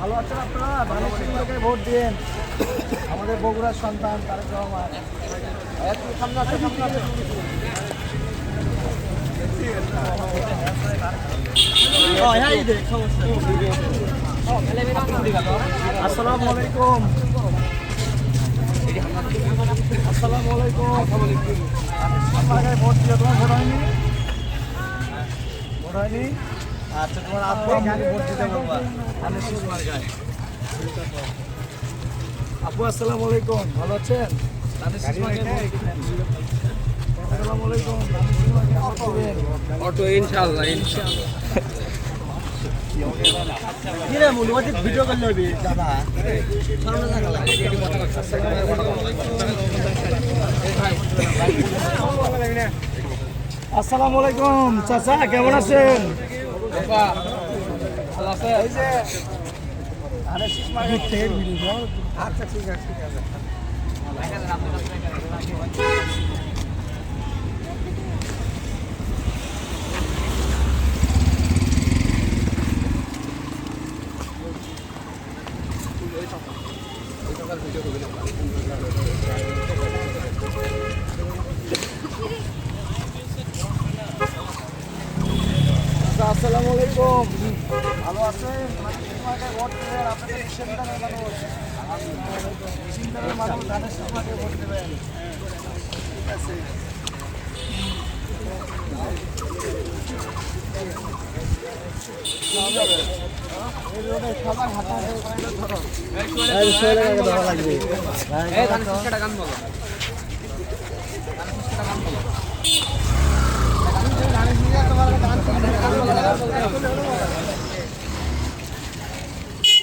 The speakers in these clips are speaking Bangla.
ভালো আছেন আপনারা? ধানের শীষকে ভোট দিন আমাদের বগুড়ার সন্তান, তারেক রহমান। একটু সামনে আছে আলাইকুম। আসসালামু আলাইকুম। আপনাকে ভোট দিয়ে তোমার ভোট হয়নি? ভোট হয়নি? আচ্ছা তোমার ভোট দিতে বলবা। আমি সুকুমার আপু আসসালামু আলাইকুম। ভালো আছেন? আসসালামু আলাইকুম। অটো ইনশাআল্লাহ ইনশাআল্লাহ। কিরে ভিডিও দাদা। আসসালামু আলাইকুম চাচা কেমন আছেন? আচ্ছা ঠিক আছে। ঠিক আছে আচ্ছা, আসসালামু আলাইকুম। ভালো আছেন? আপনাদের চিন্তানের মানুষ চিন্তানের মানুষ ধানের তোমাকে ভোট দেবেন। ঠিক আছে। ধরো। লাগবে। এই ধান গান বলো।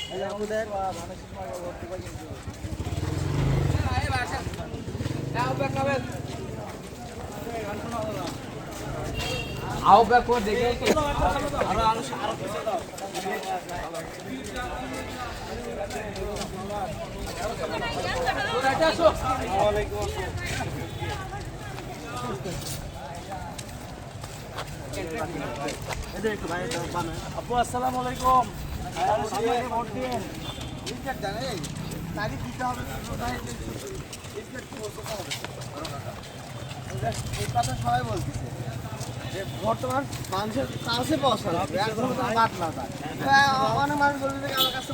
যে আমাদের ধানের শীষমাকে ভোট দিবা কিন্তু। আও ব্যাক করে দেখে আপু আসসালামু আলাইকুম। তারিখ দিতে হবে কথা সবাই বলতেছে বর্তমান মানুষের কাছে পৌঁছা লাগবে এখন বাদ না যায়। হ্যাঁ, অনেক মানুষ বলবে আমার কাছে।